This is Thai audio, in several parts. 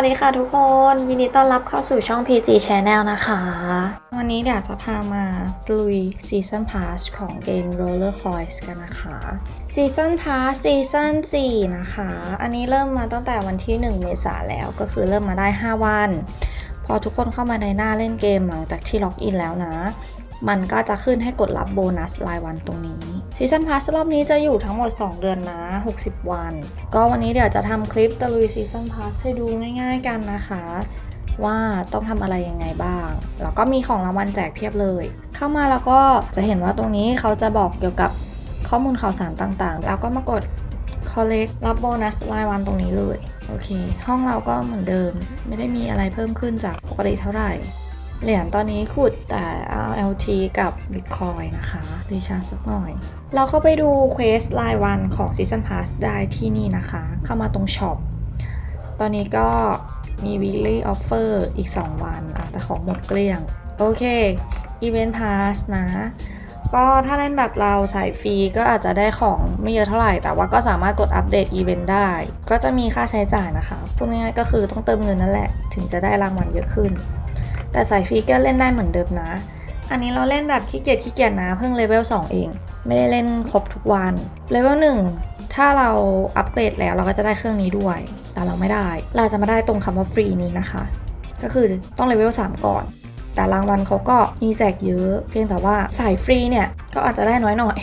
วัสดีค่ะทุกคน ยินดีต้อนรับเข้าสู่ช่อง PG Channel นะคะ วันนี้เดี๋ยวจะพามาลุย Season Pass ของเกม Roller Coins กันนะคะ Season Pass Season 4 นะคะ อันนี้เริ่มมาตั้งแต่วันที่ 1 เมษาแล้วก็คือเริ่มมาได้ 5 วัน พอทุกคนเข้ามาในหน้าเล่นเกมหลังจากที่ล็อกอินแล้วนะ มันก็จะขึ้นให้กดรับโบนัสรายวันตรงนี้ซีซันพาสรอบนี้จะอยู่ทั้งหมด 2 เดือนนะ 60 วัน ก็วันนี้เดี๋ยวจะทำคลิปตะลุยซีซันพาสให้ดูง่ายๆกันนะคะ ว่าต้องทำอะไรยังไงบ้าง แล้วก็มีของรางวัลแจกเพียบเลย เข้ามาแล้วก็จะเห็นว่าตรงนี้เขาจะบอกเกี่ยวกับข้อมูลข่าวสารต่างๆ แล้วก็มากด collect รับโบนัสรายวันตรงนี้เลย โอเค ห้องเราก็เหมือนเดิม ไม่ได้มีอะไรเพิ่มขึ้นจากปกติเท่าไหร่ เหรียญตอนนี้ขุดแต่ RLT กับ Bitcoin นะคะรีชาร์สักหน่อย เราเข้าไปดูเควสรายวันของ Season Pass ได้ที่นี่นะคะ เข้ามาตรงช็อป ตอนนี้ก็มี weekly offer อีก 2 วันอแต่ของหมดเกลี้ยง โอเค Event Pass นะ ก็ถ้าเล่นแบบเราสายฟรีก็อาจจะได้ของไม่เยอะเท่าไหร่ แต่ว่าก็สามารถกดอัปเดตอีเวนต์ได้ ก็จะมีค่าใช้จ่ายนะคะ พูดง่ายๆก็คือต้องเติมเงินนั่นแหละ ถึงจะได้รางวัลเยอะขึ้น แต่สายฟรีก็เล่นได้เหมือนเดิมนะ อันนี้เราเล่นแบบขี้เกียจขี้เกียจนะ เพิ่งเลเวล2เอง ไม่ได้เล่นครบทุกวัน เลเวล1ถ้าเราอัปเกรดแล้วเราก็จะได้เครื่องนี้ด้วย แต่เราไม่ได้ เราจะมาได้ตรงคำว่าฟรีนี้นะคะ ก็คือต้องเลเวล3ก่อนแต่รางวัลเขาก็มีแจกเยอะ เพียงแต่ว่าสายฟรีเนี่ย ก็อาจจะได้น้อยหน่อย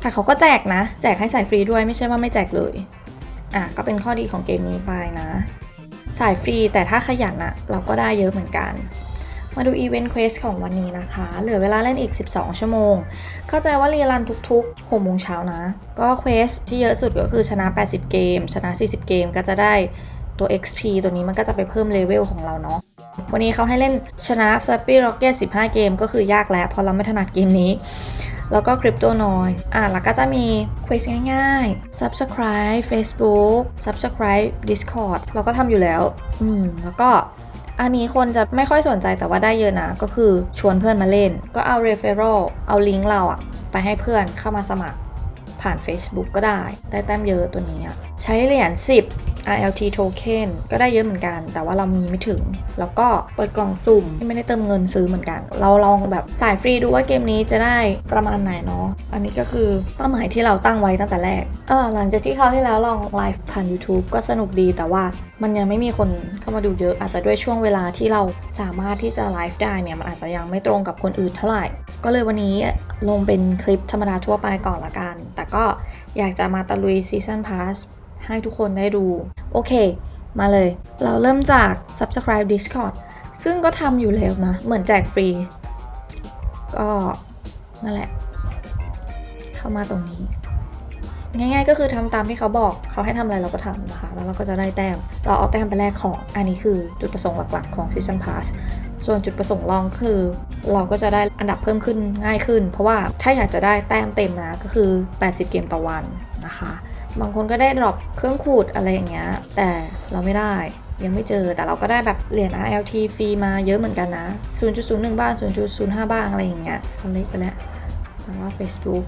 แต่เขาก็แจกนะ แจกให้สายฟรีด้วยไม่ใช่ว่าไม่แจกเลย อะก็เป็นข้อดีของเกมนี้ไปนะ สายฟรีแต่ถ้าขยันอะเราก็ได้เยอะเหมือนกัน มาดูอีเวนต์เควสของวันนี้นะคะ เหลือเวลาเล่นอีก 12 ชั่วโมง เข้าใจว่ารีรันทุกๆ6โมงเช้านะ ก็เควสที่เยอะสุดก็คือชนะ 80 เกม ชนะ 40 เกมก็จะได้ตัว XP ตัวนี้มันก็จะไปเพิ่มเลเวลของเราเนาะวันนี้เขาให้เล่นชนะ Flappy Rocket 15 เกม ก็คือยากแล้วเพราะเราไม่ถนัดเกมนี้ แล้วก็คริปโตนอยอะแล้วก็จะมีควสง่ายๆ subscribe Facebook subscribe Discord เราก็ทำอยู่แล้ว อืม แล้วก็อันนี้คนจะไม่ค่อยสนใจแต่ว่าได้เยอะนะ ก็คือชวนเพื่อนมาเล่น ก็เอา referral เอาลิงก์เราอะไปให้เพื่อนเข้ามาสมัครผ่าน Facebook ก็ได้ ได้แต้มเยอะตัวนี้ ใช้เหรียญ10 RLT token ก็ได้เยอะเหมือนกัน แต่ว่าเรามีไม่ถึง แล้วก็เปิดกล่องสุ่มที่ไม่ได้เติมเงินซื้อเหมือนกัน เราลองแบบสายฟรีดูว่าเกมนี้จะได้ประมาณไหนเนาะ อันนี้ก็คือเป้าหมายที่เราตั้งไว้ตั้งแต่แรกเออหลังจากที่เขาวที่แล้วลองไลฟ์ผ่าน YouTube ก็สนุกดีแต่ว่ามันยังไม่มีคนเข้ามาดูเยอะอาจจะด้วยช่วงเวลาที่เราสามารถที่จะไลฟ์ได้เนี่ยมันอาจจะยังไม่ตรงกับคนอื่นเท่าไหร่ ก็เลยวันนี้ลงเป็นคลิปธรรมดาทั่วไปก่อนละกัน แต่ก็อยากจะมาตะลุย Season Pass ให้ทุกคนได้ดู โอเค มาเลย เราเริ่มจาก subscribe Discord ซึ่งก็ทำอยู่แล้วนะ เหมือนแจกฟรี ก็นั่นแหละ เข้ามาตรงนี้ ง่ายๆก็คือทำตามที่เขาบอกเขาให้ทำอะไรเราก็ทำนะคะ แล้วเราก็จะได้แต้ม เราเอาแต้มไปแลกของ อันนี้คือจุดประสงค์หลักๆของ Season Pass ส่วนจุดประสงค์รองคือ เราก็จะได้อันดับเพิ่มขึ้นง่ายขึ้น เพราะว่าถ้าอยากจะได้แต้มเต็มนะก็คือ 80 เกมต่อวันนะคะ บางคนก็ได้ดรอปเครื่องขูดอะไรอย่างเงี้ย แต่เราไม่ได้ยังไม่เจอแต่เราก็ได้แบบเหรียญ RLT ฟรีมาเยอะเหมือนกันนะ 0.01 บ้าง 0.05 บ้างอะไรอย่างเงี้ยคนเล็กไปแล้วสำหรับ Facebook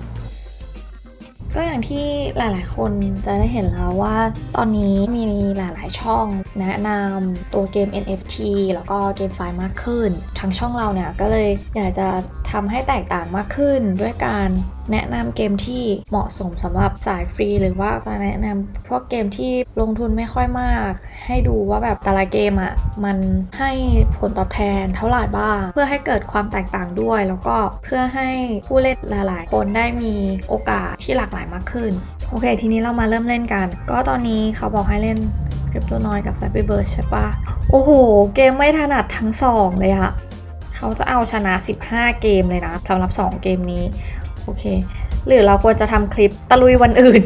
ก็อย่างที่หลายๆ คนจะได้เห็นแล้วว่าตอนนี้มีหลายๆ ช่องแนะนำตัวเกม NFT แล้วก็เกมไฟล์มากขึ้นทั้งช่องเราเนี่ยก็เลยอยากจะทำให้แตกต่างมากขึ้นด้วยการ แนะนำเกมที่เหมาะสมสำหรับสายฟรี หรือว่าการแนะนำพวกเกมที่ลงทุนไม่ค่อยมาก ให้ดูว่าแบบแต่ละเกมอะ่ะมันให้ผลตอบแทนเท่าไหร่บ้าง เพื่อให้เกิดความแตกต่างด้วย แล้วก็เพื่อให้ผู้เล่นหลาย ๆ คนได้มีโอกาสที่หลากหลายมากขึ้นโอเค ทีนี้เรามาเริ่มเล่นกัน ก็ตอนนี้เขาบอกให้เล่นคริปโตนอยกับไซเบอร์เบิร์ใช่ปะโอ้โห เกมไม่ถนัดทั้งสองเลยอะเขาจะเอาชนะ 15 เกมเลยนะสำหรับ 2 เกมนี้ โอเค หรือเราควรจะทำคลิปตะลุยวันอื่น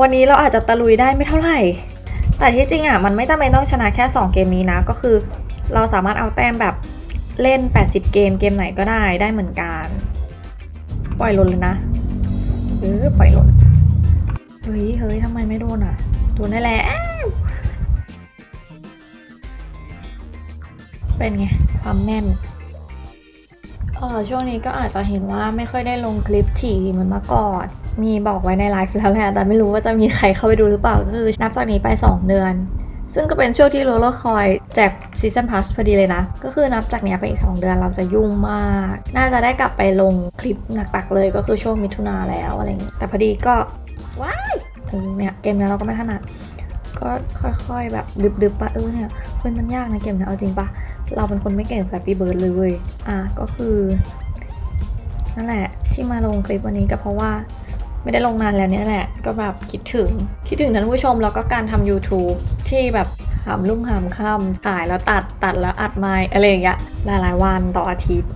วันนี้เราอาจจะตะลุยได้ไม่เท่าไหร่ แต่ที่จริงอะมันไม่จำเป็นต้องชนะแค่ 2 เกมนี้นะ ก็คือ เราสามารถเอาแต้มแบบเล่น 80 เกมเกมไหนก็ได้ได้เหมือนกัน ปล่อยหล่นเลยนะเออปล่อยหล่นเฮ้ยเฮ้ยทำไมไม่โดนอะโดนได้แล้วเป็นไง ความแม่น เออช่วงนี้ก็อาจจะเห็นว่าไม่ค่อยได้ลงคลิปถี่เหมือนเมื่อก่อน มีบอกไว้ในไลฟ์แล้วแหละ แต่ไม่รู้ว่าจะมีใครเข้าไปดูหรือเปล่าก็คือนับจากนี้ไป 2 เดือน ซึ่งก็เป็นช่วงที่โรลเลอร์คอยแจกซีซันพาสพอดีเลยนะ ก็คือนับจากนี้ไปอีก 2 เดือนเราจะยุ่งมาก น่าจะได้กลับไปลงคลิปหนักๆเลยก็คือช่วงมิถุนาแล้วอะไรอย่างงี้แต่พอดีก็ว้ายเออเนี่ยเกมเนี้ยเราก็ไม่ถนัด ก็ค่อยๆ แบบดึบๆปะเออเนี่ยเฮ้ยมันยากนะเกมเนี้ยเอาจริงปะเราเป็นคนไม่เก่งแฟลปี้เบิร์ดเลยเว้ยอะก็คือนั่นแหละที่มาลงคลิปวันนี้ก็เพราะว่าไม่ได้ลงนานแล้วเนี่ยแหละ ก็แบบคิดถึง คิดถึงท่านผู้ชมแล้วก็การทำ YouTube ที่แบบหามลุ่งหามค่ำถ่ายแล้วตัดตัดแล้วอัดไมค์อะไรอย่างเงี้ยหลายๆวันต่ออาทิตย์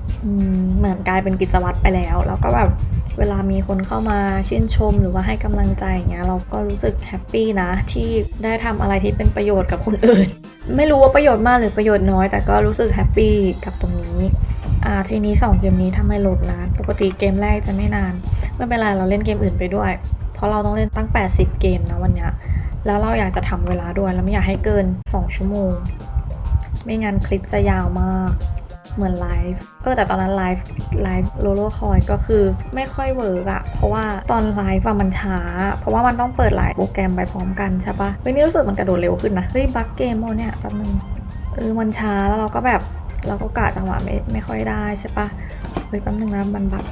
เหมือนกลายเป็นกิจวัตรไปแล้ว แล้วก็แบบ เวลามีคนเข้ามาชื่นชมหรือว่าให้กำลังใจอย่างเงี้ยเราก็รู้สึกแฮปปี้นะที่ได้ทำอะไรที่เป็นประโยชน์กับคนอื่น ไม่รู้ว่าประโยชน์มากหรือประโยชน์น้อย แต่ก็รู้สึกแฮปปี้กับตรงนี้อ่าทีนี้สองเกมนี้ทำไมโหลดนาน ปกติเกมแรกจะไม่นานไม่เป็นไรเราเล่นเกมอื่นไปด้วย เพราะเราต้องเล่นตั้ง 80 เกมนะวันนี้แล้วเราอยากจะทำเวลาด้วยแล้วไม่อยากให้เกิน 2 ชั่วโมง ไม่งั้นคลิปจะยาวมาก เหมือนไลฟ์เออแต่ตอนนั้นไลฟ์ไลฟ์โลโลคอยก็คือไม่ค่อยเวิร์กอะเพราะว่าตอนไลฟ์มันช้า เพราะว่ามันต้องเปิดหลายโปรแกรมไปพร้อมกันใช่ปะเฮ้ยนี่รู้สึกมันกระโดดเร็วขึ้นนะเฮ้ยบั๊กเกมโมเนี่ยแป๊บนึงเออมันช้าแล้วเราก็แบบเราก็กะจังหวะไม่ไม่ค่อยได้ใช่ปะเฮ้ยแป๊บนึงนะมันบั๊ก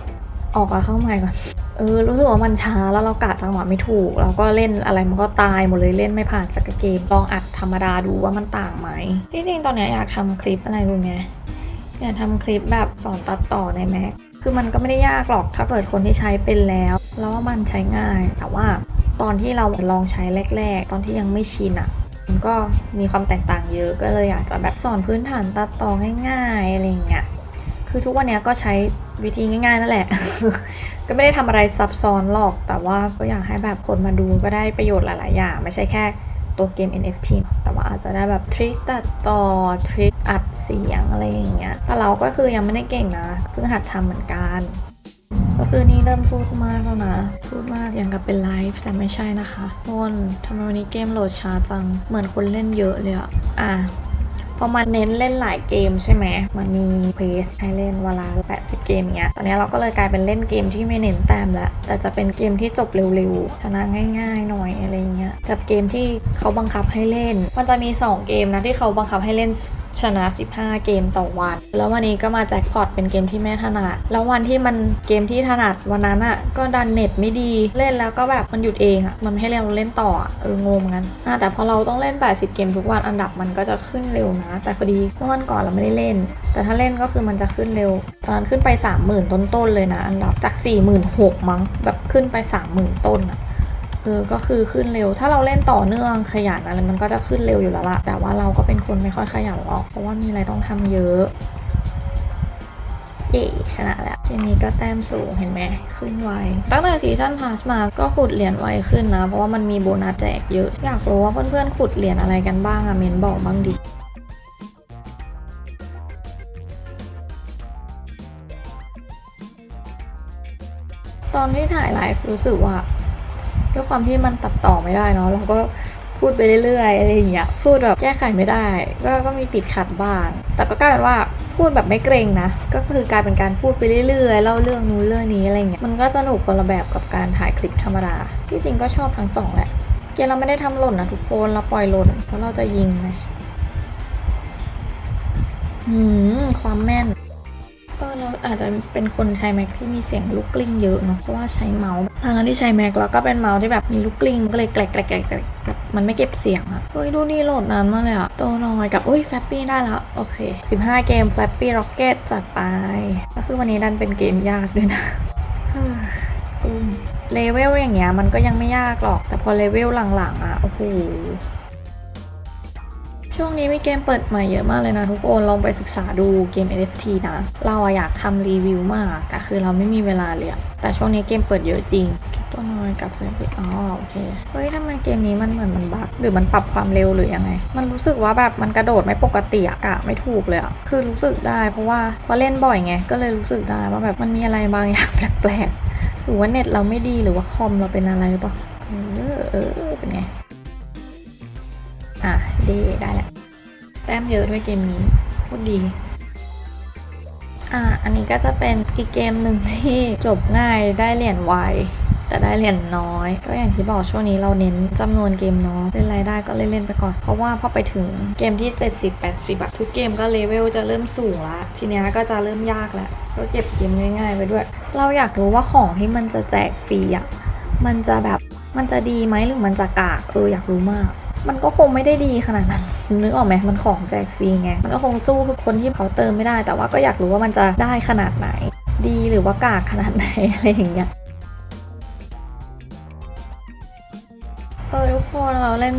ออกอะเข้าใหม่ก่อนเออรู้สึกว่ามันช้าแล้วเรากะจังหวะไม่ถูก เราก็เล่นอะไรมันก็ตายหมดเลยเล่นไม่ผ่านสักเกมลองอัดธรรมดาดูว่ามันต่างไหมที่จริงตอนนี้อยากทำคลิปอะไรรู้ไหม อยากทำคลิปแบบสอนตัดต่อใน Mac คือมันก็ไม่ได้ยากหรอกถ้าเกิดคนที่ใช้เป็นแล้ว แล้วว่ามันใช้ง่าย แต่ว่าตอนที่เราลองใช้แรก ๆ ตอนที่ยังไม่ชินอะมันก็มีความแตกต่างเยอะก็เลยอยากจะแบบสอนพื้นฐานตัดต่อง่ายๆอะไรเงี้ยคือทุกวันนี้ก็ใช้วิธีง่ายๆนั่นแหละ ก็ไม่ได้ทำอะไรซับซ้อนหรอก แต่ว่าก็อยากให้แบบคนมาดูก็ได้ประโยชน์หลายๆอย่างไม่ใช่แค่ ตัวเกม NFT แต่ว่าอาจจะได้แบบทริคตัดต่อทริคอัดเสียงอะไรอย่างเงี้ย แต่เราก็คือยังไม่ได้เก่งนะ เพิ่งหัดทำเหมือนกัน ก็คือนี่เริ่มพูดมากแล้วนะ พูดมากอย่างกับเป็นไลฟ์แต่ไม่ใช่นะคะทุกคนทำไมวันนี้เกมโหลดช้าจัง เหมือนคนเล่นเยอะเลยอะอะ พอมันเน้นเล่นหลายเกมใช่ไหมมันมีเพสให้เล่นเวลา80 เกมเงี้ย ตอนนี้เราก็เลยกลายเป็นเล่นเกมที่ไม่เน้นแต้มล้วแต่จะเป็นเกมที่จบเร็วๆ ชนะง่ายๆหน่อยอะไรเงี้ยกับเกมที่เขาบังคับให้เล่น มันจะมี 2 เกมนะที่เขาบังคับให้เล่นชนะ 15 เกมต่อวัน แล้ววันนี้ก็มาแจ็คพอตเป็นเกมที่แม่ถนัด แล้ววันที่มันเกมที่ถนัดวันนั้นอะ่ะก็ดันเน็ตไม่ดีเล่นแล้วก็แบบมันหยุดเองอะ่ะมันไม่ให้เราเล่นต่อเอองงงั้นแต่พอเราต้องเล่น 80 เกมทุกวันอันดับมันก็จะขึ้นเร็วนะแต่พอดีเมื่อวันก่อนเราไม่ได้เล่น แต่ถ้าเล่นก็คือมันจะขึ้นเร็ว ตอนนั้นขึ้นไป 30,000 ต้นๆเลยนะ อันดับจาก 46,000มั้งแบบขึ้นไป 30,000 ต้นอะเออก็คือขึ้นเร็ว ถ้าเราเล่นต่อเนื่องขยันอะไรมันก็จะขึ้นเร็วอยู่แล้วละแต่ว่าเราก็เป็นคนไม่ค่อยขยันหรอก เพราะว่ามีอะไรต้องทำเยอะ เย่ชนะแล้วเกมนี้ก็แต้มสูงเห็นไหมขึ้นไว ตั้งแต่ซีซั่นพาสมาก็ขุดเหรียญไวขึ้นนะ เพราะว่ามันมีโบนัสแจกเยอะ อยากรู้ว่าเพื่อนๆขุดเหรียญอะไรกันบ้างอะเมนบอกบ้างดิ ตอนที่ถ่ายไลฟ์รู้สึกว่าด้วยความที่มันตัดต่อไม่ได้เนาะเราก็พูดไปเรื่อยๆอะไรอย่างเงี้ยพูดแบบแก้ไขไม่ได้ ก็ก็มีติดขัดบ้าง แต่ก็กลายเป็นว่าพูดแบบไม่เกรงนะ ก็คือกลายเป็นการพูดไปเรื่อยๆเล่าเรื่องนู้นเรื่องนี้อะไรเงี้ยมันก็สนุกคนละแบบกับการถ่ายคลิปธรรมดาที่จริงก็ชอบทั้งสองแหละเกเราไม่ได้ทำหล่นนะทุกคนเราปล่อยหล่นเพราะเราจะยิงไงหืมความแม่น เราอาจจะเป็นคนใช้ Mac ที่มีเสียงลูกกลิ้งเยอะเนาะเพราะว่าใช้เมาส์ทางนั้นที่ใช้ Mac แล้วก็เป็นเมาส์ที่แบบมีลูกกลิ้งก็เลยแกลกแกลกแกลกแบบมันไม่เก็บเสียงอะเฮ้ยดูนี่โหลดนานมากเลยอะตัวน้อยกับอุ้ยแฟปปี้ได้แล้วโอเค 15 เกม Flappy Rocket จัดไปก็คือวันนี้ดันเป็นเกมยากด้วยนะเฮ้ยตุ้มเลเวลอย่างเงี้ยมันก็ยังไม่ยากหรอก แต่พอเลเวลหลังๆอะโอ้โห ช่วงนี้มีเกมเปิดใหม่เยอะมากเลยนะทุกคน ลองไปศึกษาดูเกม NFT นะ เราอะอยากทำรีวิวมากแต่คือเราไม่มีเวลาเลยอะแต่ช่วงนี้เกมเปิดเยอะจริงตัวน้อยกับเฟรนด์อ๋อโอเค เฮ้ยทำไมเกมนี้มันเหมือนมันบั๊กหรือมันปรับความเร็วหรือยังไง มันรู้สึกว่าแบบมันกระโดดไม่ปกติอะกะไม่ถูกเลยอะคือรู้สึกได้เพราะว่าพอเล่นบ่อยไง ก็เลยรู้สึกได้ว่าแบบมันมีอะไรบางอย่างแปลกๆหรือว่าเน็ตเราไม่ดีหรือว่าคอมเราเป็นอะไรปล่าเออเออเป็นไง อะดีได้แหละแต้มเยอะด้วยเกมนี้โคตรดีอ่าอันนี้ก็จะเป็นอีกเกมหนึ่งที่จบง่ายได้เหรียญไวแต่ได้เหรียญน้อย ก็อย่างที่บอกช่วงนี้เราเน้นจำนวนเกมเนาะเล่นรายได้ก็เล่นๆไปก่อน เพราะว่าพอไปถึงเกมที่ 70 80อะทุกเกมก็เลเวลจะเริ่มสูงละทีนี้ก็จะเริ่มยากแล้วก็เก็บเกมง่ายๆไปด้วย เราอยากรู้ว่าของที่มันจะแจกฟรีอะมันจะแบบมันจะดีไหมหรือมันจะกากเอออยากรู้มาก มันก็คงไม่ได้ดีขนาดนั้นนึกออกไหมมันของแจกฟรีไง มันก็คงสู้คนที่เขาเติมไม่ได้ แต่ว่าก็อยากรู้ว่ามันจะได้ขนาดไหน ดีหรือว่ากากขนาดไหนอะไรอย่างเงี้ยเออทุกคนเราเล่น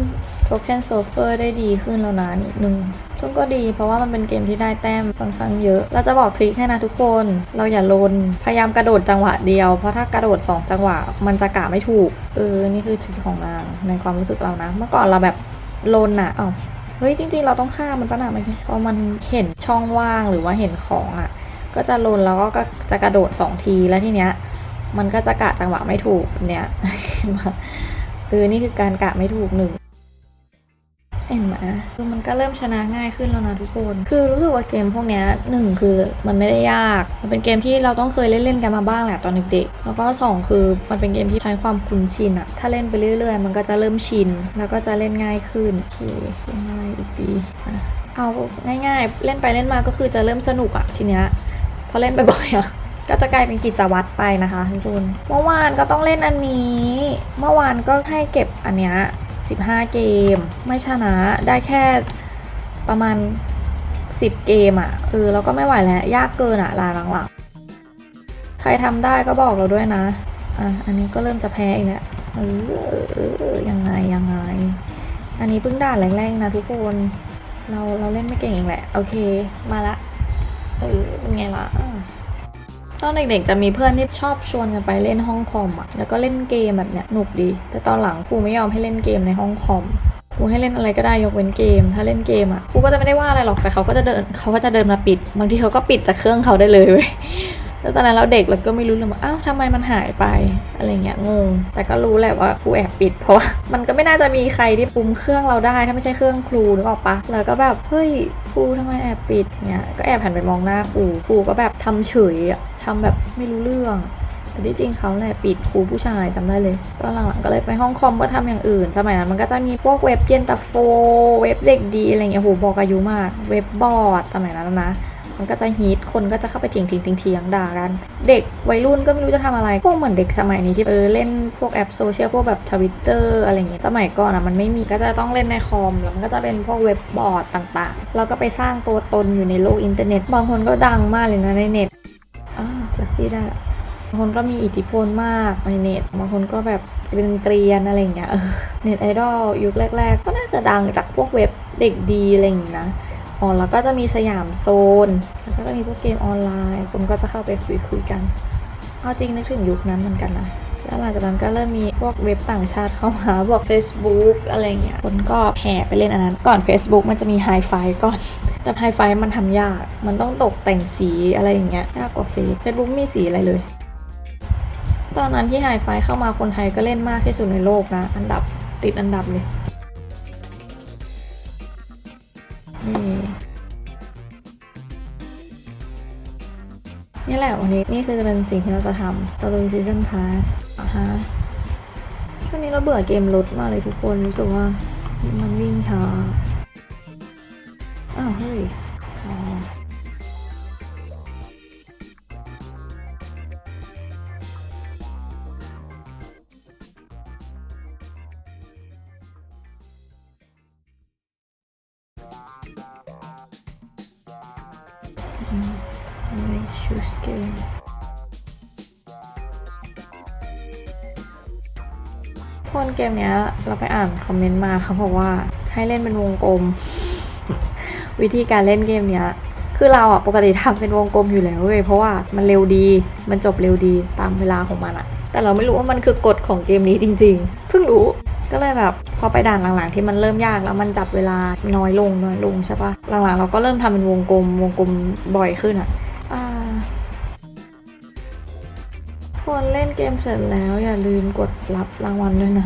Broken Surfer ได้ดีขึ้นแล้วนะนิดนึงซึ่งก็ดีเพราะว่ามันเป็นเกมที่ได้แต้มค่อนข้างเยอะ เราจะบอกทริคให้นะทุกคน เราอย่าลน พยายามกระโดดจังหวะเดียว เพราะถ้ากระโดด 2 จังหวะ มันจะกะไม่ถูก เออ นี่คือทริคของนางในความรู้สึกเรานะ เมื่อก่อนเราแบบลนอะเอ้าเฮ้ยจริง ๆ เราต้องฆ่ามันปะนะเมื่อกี้เพราะมันเห็นช่องว่างหรือว่าเห็นของอะก็จะลนแล้วก็จะกระโดดสองทีแล้วทีเนี้ย มันก็จะกะจังหวะไม่ถูกเนี่ยเออนี่คือการกะไม่ถูกหนึ่ง เห็นไหมคือมันก็เริ่มชนะง่ายขึ้นแล้วนะทุกคน คือรู้สึกว่าเกมพวกนี้หนึ่งคือมันไม่ได้ยาก มันเป็นเกมที่เราต้องเคยเล่นๆกันมาบ้างแหละตอนเด็กๆ แล้วก็สองคือมันเป็นเกมที่ใช้ความคุ้นชินอะถ้าเล่นไปเรื่อยๆ มันก็จะเริ่มชิน แล้วก็จะเล่นง่ายขึ้น โอเคเล่นง่ายอีกดีเอาง่ายๆ เล่นไปเล่นมาก็คือจะเริ่มสนุกอะทีเนี้ย พอเล่นบ่อยๆอะก็จะกลายเป็นกิจวัตรไปนะคะทุกคน เมื่อวานก็ต้องเล่นอันนี้ เมื่อวานก็ให้เก็บอันเนี้ย 15 เกม ไม่ชนะได้แค่ประมาณ 10 เกมอะ่ะเออแล้วก็ไม่ไหวแล้ว ยากเกินอะ่ะลายหลังๆ ใครทำได้ก็บอกเราด้วยนะ อะ อันนี้ก็เริ่มจะแพ้อีกแล้วเออเออยังไงยังไง อันนี้เพิ่งด่านแรกๆนะทุกคนเราเราเล่นไม่เก่งเองแหละ โอเค มาละ เออเป็นไงล่ะ ตอนเด็กๆจะมีเพื่อนที่ชอบชวนกันไปเล่นห้องคอมอะ แล้วก็เล่นเกมแบบเนี้ยหนุกดี แต่ตอนหลังครูไม่ยอมให้เล่นเกมในห้องคอมครูให้เล่นอะไรก็ได้ยกเว้นเกม ถ้าเล่นเกมอะครูก็จะไม่ได้ว่าอะไรหรอกแต่เขาก็จะเดินเขาก็จะเดินมาปิด บางทีเขาก็ปิดจากเครื่องเขาได้เลยเว้ย แล้วตอนนั้นเราเด็กเราก็ไม่รู้เลยว่าอ้าวทำไมมันหายไปอะไรเงี้ยงง แต่ก็รู้แหละว่าครูแอบปิดเพราะว่ามันก็ไม่น่าจะมีใครที่ปุ่มเครื่องเราได้ ถ้าไม่ใช่เครื่องครูนึกออกปะแล้วก็แบบเฮ้ยครูทำไมแอบปิดเนี่ยก็แอบหันไปมองหน้าครูครูก็แบบทำเฉยอะทำแบบไม่รู้เรื่องแต่ที่จริงเขาแหละปิดครูผู้ชายจำได้เลยตอนหลังๆก็เลยไปห้องคอมก็ทำอย่างอื่น สมัยนั้นมันก็จะมีพวกเว็บเย็นตาโฟ เว็บเด็กดีอะไรเงี้ยโหบอกอายุมาก เว็บบอร์ดสมัยนั้นนะ มันก็จะฮิตคนก็จะเข้าไปเถียงเถียงเถียงเถียงด่ากัน เด็กวัยรุ่นก็ไม่รู้จะทำอะไร พวกเหมือนเด็กสมัยนี้ที่เออเล่นพวกแอปโซเชียลพวกแบบทวิตเตอร์อะไรเงี้ยสมัยก่อนอะมันไม่มีก็จะต้องเล่นในคอมแล้วมันก็จะเป็นพวกเว็บบอร์ดต่างๆ แล้วก็ไปสร้างตัวตนอยู่ในโลกอินเทอร์เน็ต บางคนก็ดังมากเลยนะในเน็ตอ้าวจะที่ได้บางคนก็มีอิทธิพลมากในเน็ต บางคนก็แบบเป็นเกรียนอะไรอย่างเงี้ยเน็ตไอดอลยุคแรก ๆ ก็น่าจะดังจากพวกเว็บเด็กดีอะไรอย่างงี้นะ อ๋อแล้วก็จะมีสยามโซน แล้วก็จะมีพวกเกมออนไลน์คนก็จะเข้าไปคุยคุยกันเอาจริงนึกถึงยุคนั้นเหมือนกันนะแล้วหลังจากนั้นก็เริ่มมีพวกเว็บต่างชาติเข้ามาพวก Facebook อะไรเงี้ยคนก็แห่ไปเล่นอันนั้น ก่อน Facebook มันจะมีไฮไฟก่อน แต่ไฮไฟมันทำยาก มันต้องตกแต่งสีอะไรอย่างเงี้ยยากกว่าเฟซเฟซบุ๊กมีสีอะไรเลย ตอนนั้นที่ไฮไฟเข้ามาคนไทยก็เล่นมากที่สุดในโลกนะ อันดับติดอันดับเลยนี่ นี่แหละวันนี้นี่คือจะเป็นสิ่งที่เราจะทำตะลุยซีซันพาสอะฮะช่วงนี้เราเบื่อเกมรถมากเลยทุกคนรู้สึกว่ามันวิ่งช้าอ้าวเฮ้ยอ๋อไม่ สเกมคนเกมเนี้ยเราไปอ่านคอมเมนต์มาเขาบอกว่าให้เล่นเป็นวงกลม วิธีการเล่นเกมเนี้ยคือเราอะปกติทำเป็นวงกลมอยู่แล้วเว้ยเพราะว่ามันเร็วดีมันจบเร็วดีตามเวลาของมันอะแต่เราไม่รู้ว่ามันคือกฎของเกมนี้จริงๆเพิ่งรู้ก็เลยแบบพอไปด่านหลังๆที่มันเริ่มยากแล้วมันจับเวลาน้อยลงน้อยลงใช่ปะหลังๆเราก็เริ่มทำเป็นวงกลมวงกลมบ่อยขึ้นอะ คนเล่นเกมเสร็จแล้วอย่าลืมกดรับรางวัลด้วยนะ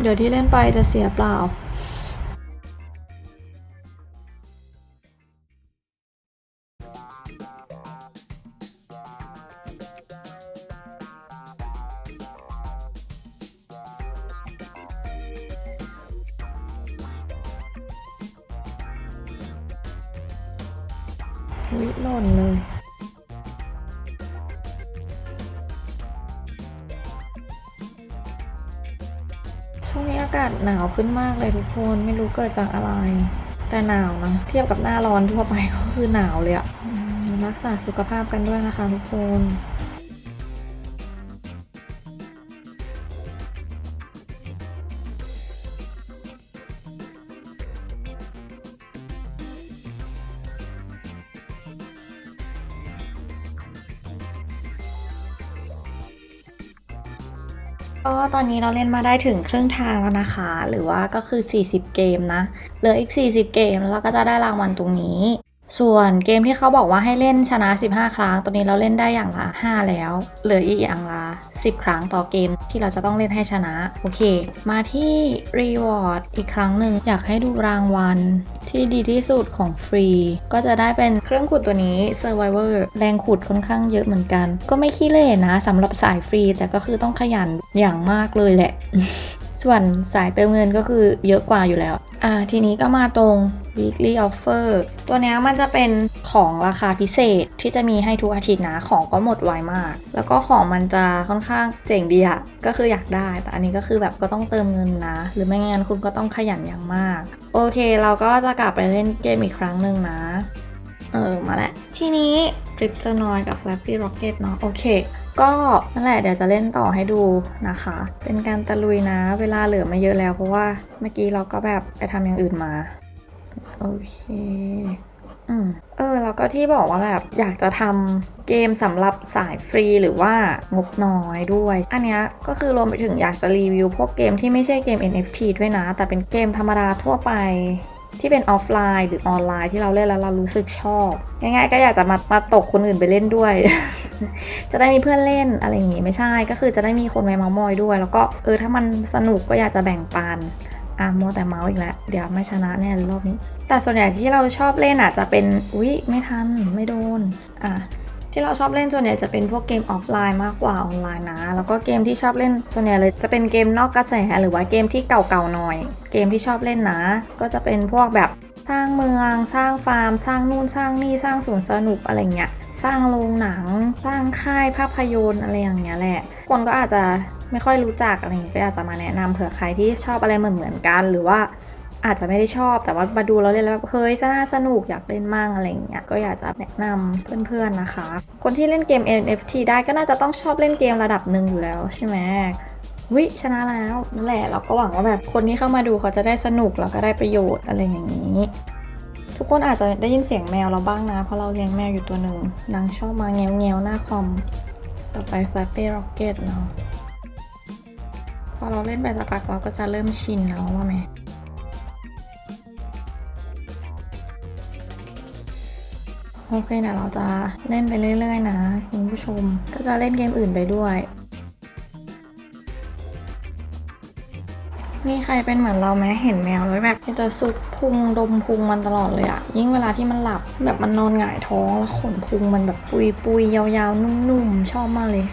เดี๋ยวที่เล่นไปจะเสียเปล่า ช่วงนี้อากาศหนาวขึ้นมากเลยทุกคนไม่รู้เกิดจากอะไร แต่หนาวนะ เทียบกับหน้าร้อนทั่วไปก็คือหนาวเลยอะรักษาสุขภาพกันด้วยนะคะทุกคน นนี้เราเล่นมาได้ถึงครึ่งทางแล้วนะคะ หรือว่าก็คือ 40 เกมนะ เหลืออีก 40 เกมแล้วก็จะได้รางวัลตรงนี้ ส่วนเกมที่เขาบอกว่าให้เล่นชนะ 15 ครั้ง ตัวนี้เราเล่นได้อย่างละ 5 แล้ว เหลืออีกอย่างละ 10 ครั้งต่อเกมที่เราจะต้องเล่นให้ชนะ โอเค มาที่ Reward อีกครั้งหนึ่งอยากให้ดูรางวัลที่ดีที่สุดของฟรี ก็จะได้เป็นเครื่องขุดตัวนี้ Survivor แรงขุดค่อนข้างเยอะเหมือนกัน ก็ไม่ขี้เล่นะสำหรับสายฟรี แต่ก็คือต้องขยันอย่างมากเลยแหละ ส่วนสายเติมเงินก็คือเยอะกว่าอยู่แล้ว อ่า ทีนี้ก็มาตรง weekly offer ตัวนี้มันจะเป็นของราคาพิเศษที่จะมีให้ทุกอาทิตย์นะ ของก็หมดไวมาก แล้วก็ของมันจะค่อนข้างเจ๋งดีอะก็คืออยากได้ แต่อันนี้ก็คือแบบก็ต้องเติมเงินนะ หรือไม่งั้นคุณก็ต้องขยันอย่างมาก โอเค เราก็จะกลับไปเล่นเกมอีกครั้งหนึ่งนะ เออมาแล้วทีนี้กริปเตอร์นอยกับ Slappy Rocket เนาะโอเค ก็นั่นแหละเดี๋ยวจะเล่นต่อให้ดูนะคะ เป็นการตะลุยนะ เวลาเหลือไม่เยอะแล้ว เพราะว่าเมื่อกี้เราก็แบบไปทำอย่างอื่นมา โอเคอืมเออแล้วก็ที่บอกว่าแบบอยากจะทำเกมสำหรับสายฟรีหรือว่างบน้อยด้วย อันนี้ก็คือรวมไปถึงอยากจะรีวิวพวกเกมที่ไม่ใช่เกม NFT ด้วยนะ แต่เป็นเกมธรรมดาทั่วไป ที่เป็นออฟไลน์หรือออนไลน์ที่เราเล่นแล้วเรารู้สึกชอบ ง่าย ๆ ก็อยากจะมามาตกคนอื่นไปเล่นด้วย จะได้มีเพื่อนเล่นอะไรอย่างงี้ไม่ใช่ ก็คือจะได้มีคนมาเมาส์มอยด้วย แล้วก็เออถ้ามันสนุกก็อยากจะแบ่งปันอะมัวแต่เมาส์อีกแล้ว เดี๋ยวไม่ชนะแน่รอบนี้ แต่ส่วนใหญ่ที่เราชอบเล่นอะจะเป็นอุ๊ยไม่ทันไม่โดนอะ ที่เราชอบเล่นส่วนใหญ่จะเป็นพวกเกมออฟไลน์มากกว่าออนไลน์นะ แล้วก็เกมที่ชอบเล่นส่วนใหญ่เลยจะเป็นเกมนอกกระแสหรือว่าเกมที่เก่าๆหน่อย เกมที่ชอบเล่นนะ ก็จะเป็นพวกแบบสร้างเมือง สร้างฟาร์ม สร้างนู่นสร้างนี่สร้างสวนสนุกอะไรเงี้ยสร้างโรงหนัง สร้างค่ายภาพยนตร์อะไรอย่างเงี้ยแหละ คนก็อาจจะไม่ค่อยรู้จักอะไรอย่างเงี้ยก็อาจจะมาแนะนำเผื่อใครที่ชอบอะไรเหมือนเหมือนกัน หรือว่า อาจจะไม่ได้ชอบ แต่ว่ามาดูแล้วเล่นแล้วแบบเฮ้ยน่าสนุกอยากเล่นมั่งอะไรอย่างเงี้ยก็อยากจะแนะนำเพื่อนๆนะคะ คนที่เล่นเกม NFT ได้ก็น่าจะต้องชอบเล่นเกมระดับหนึ่งอยู่แล้วใช่ไหมวิชนะแล้วนั่นแหละเราก็หวังว่าแบบคนที่เข้ามาดูเขาจะได้สนุกแล้วก็ได้ประโยชน์อะไรอย่างนี้ ทุกคนอาจจะได้ยินเสียงแมวเราบ้างนะ เพราะเราเลี้ยงแมวอยู่ตัวหนึ่งนางชอบมาแงวแงวๆหน้าคอม ต่อไป f l a p p y Rocket เนาะพอเราเล่นไปสักพักเราก็จะเริ่มชินแล้วว่าไหม โอเคนะเราจะเล่นไปเรื่อยๆนะคุณผู้ชม ก็จะเล่นเกมอื่นไปด้วย มีใครเป็นเหมือนเราไหมเห็นแมวแล้วแบบจะสุดพุงดมพุงมันตลอดเลยอะยิ่งเวลาที่มันหลับแบบมันนอนหงายท้องแล้วขนพุงมันแบบปุยปุยยาวๆ นุ่มๆ ชอบมากเลย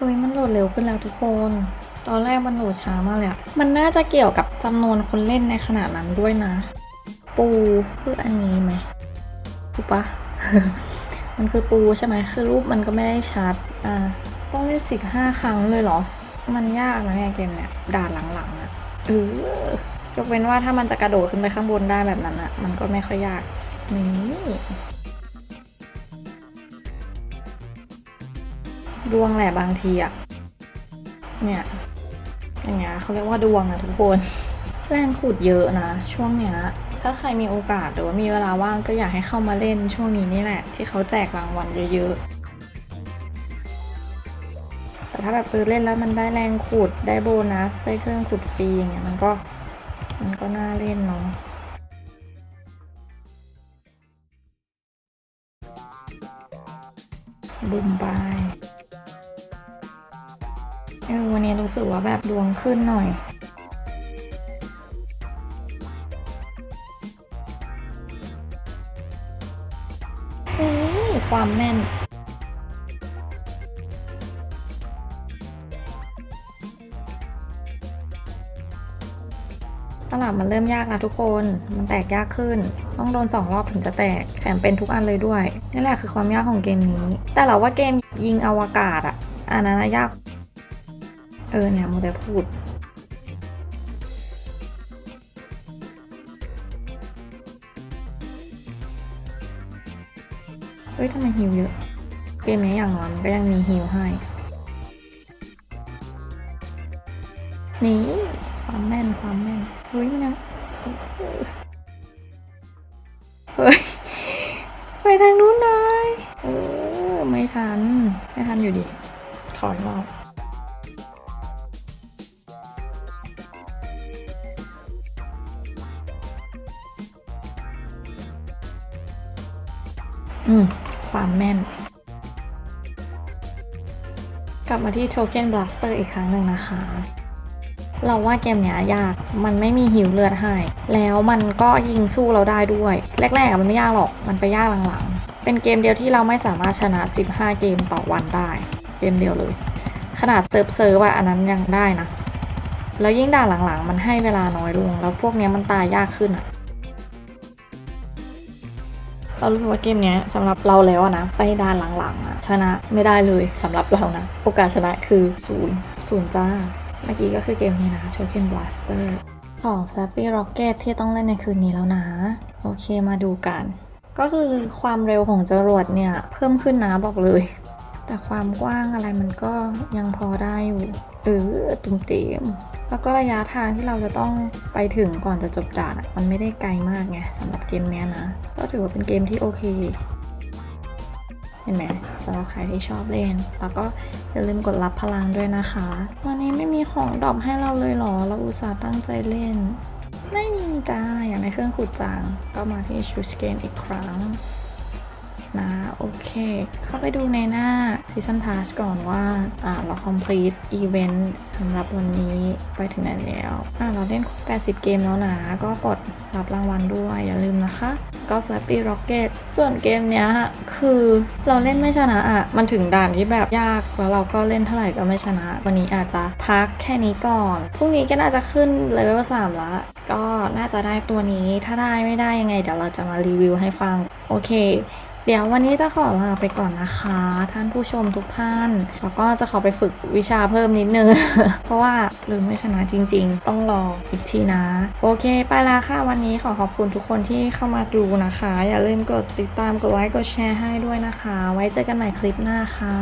เฮ้ยมันโหลดเร็วขึ้นแล้วทุกคน ตอนแรกมันโหลดช้ามากเลยอะมันน่าจะเกี่ยวกับจำนวนคนเล่นในขณะนั้นด้วยนะ ปูคืออันนี้ไหมถูกปะมันคือปูใช่ไหมคือรูปมันก็ไม่ได้ชัด อ่า ต้องเล่นสิบห้าครั้งเลยเหรอ มันยากนะเนี่ยเกมเนี่ยด่านหลังๆอะเออยกเว้นว่าถ้ามันจะกระโดดขึ้นไปข้างบนได้แบบนั้นอะมันก็ไม่ค่อยยาก นี่ ดวงแหละบางทีอะเนี่ยอย่างเงี้ยเขาเรียกว่าดวงนะทุกคน แรงขุดเยอะนะ ช่วงเนี้ยถ้าใครมีโอกาสหรือว่ามีเวลาว่างก็อยากให้เข้ามาเล่นช่วงนี้นี่แหละ ที่เขาแจกรางวัลเยอะๆ แต่ถ้าแบบเออเล่นแล้วมันได้แรงขุดได้โบนัสได้เครื่องขุดฟรีอย่างเงี้ยมันก็มันก็น่าเล่นเนาะบุมบาย เออวันนี้รู้สึกว่าแบบดวงขึ้นหน่อยเฮ้ยความแม่นตลับมันเริ่มยากนะทุกคน มันแตกยากขึ้น ต้องโดนสองรอบถึงจะแตก แถมเป็นทุกอันเลยด้วย นี่แหละคือความยากของเกมนี้ แต่เราว่าเกมยิงอวกาศอะอันนั้นยาก เออเนี่ยโมเดลพูด เฮ้ยทำไมฮิวเยอะ เกมนี้อย่างน้อยมันก็ยังมีฮิวให้ นี่ความแม่นความแม่น เฮ้ยมันยังเฮ้ย ไปทางนู้นหน่อยเออ ไม่ทัน ไม่ทันอยู่ดิ ถอยรอบ อืม ความแม่น กลับมาที่ Token Blaster อีกครั้งหนึ่งนะคะ เราว่าเกมเนี้ยยาก มันไม่มีหิวเลือดให้ แล้วมันก็ยิงสู้เราได้ด้วย แรกๆมันไม่ยากหรอก มันไปยากหลังๆ เป็นเกมเดียวที่เราไม่สามารถชนะ 15 เกมต่อวันได้ เกมเดียวเลย ขนาดเซิร์ฟเซิร์ฟอะอันนั้นยังได้นะ แล้วยิ่งด่านหลังๆ มันให้เวลาน้อยลง แล้วพวกเนี้ยมันตายยากขึ้นอะ เรารู้สึกว่าเกมเนี้ยสำหรับเราแล้วนะ ไปด่านหลังๆอะชนะไม่ได้เลยสำหรับเรานะ โอกาสชนะคือศูนย์ศูนย์จ้า เมื่อกี้ก็คือเกมนี้นะ Token Blaster ของ Flappy Rocket ที่ต้องเล่นในคืนนี้แล้วนะ โอเคมาดูกัน ก็คือความเร็วของจรวดเนี่ย เพิ่มขึ้นนะบอกเลย แต่ความกว้างอะไรมันก็ยังพอได้อยู่เออตุ้มเต็มแล้วก็ระยะทางที่เราจะต้องไปถึงก่อนจะจบด่านอะมันไม่ได้ไกลมากไงสำหรับเกมเนี้ยนะ ก็ถือว่าเป็นเกมที่โอเค เห็นไหมสำหรับใครที่ชอบเล่น แล้วก็อย่าลืมกดรับพลังด้วยนะคะ วันนี้ไม่มีของดรอปให้เราเลยหรอ เราอุตส่าห์ตั้งใจเล่น ไม่มีจ้าอย่างในเครื่องขุดจาง ก็มาที่ชูสเกนอีกครั้ง นะ โอเค เข้าไปดูในหน้า Season Pass ก่อนว่าอ่าเรา complete event สำหรับวันนี้ไปถึงไหนแล้วอ่าเราเล่นครบ80 เกมแล้วนะ ก็กดรับรางวัลด้วย อย่าลืมนะคะ ก็ Flappy Rocket ส่วนเกมเนี้ย คือเราเล่นไม่ชนะอะ มันถึงด่านที่แบบยากแล้วเราก็เล่นเท่าไหร่ก็ไม่ชนะ วันนี้อาจจะพักแค่นี้ก่อน พรุ่งนี้ก็น่าจะขึ้นเลเวล3ละ ก็น่าจะได้ตัวนี้ ถ้าได้ไม่ได้ยังไง เดี๋ยวเราจะมารีวิวให้ฟัง โอเค เดี๋ยววันนี้จะขอลาไปก่อนนะคะ ท่านผู้ชมทุกท่าน แล้วก็จะขอไปฝึกวิชาเพิ่มนิดนึง เพราะว่าลืมไม่ชนะจริง ๆ ต้องรออีกทีนะ โอเค ไปละค่ะวันนี้ขอขอบคุณทุกคนที่เข้ามาดูนะคะ อย่าลืมกดติดตามกดไลค์กดแชร์ให้ด้วยนะคะ ไว้เจอกันใหม่คลิปหน้าค่ะ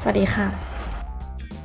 สวัสดีค่ะ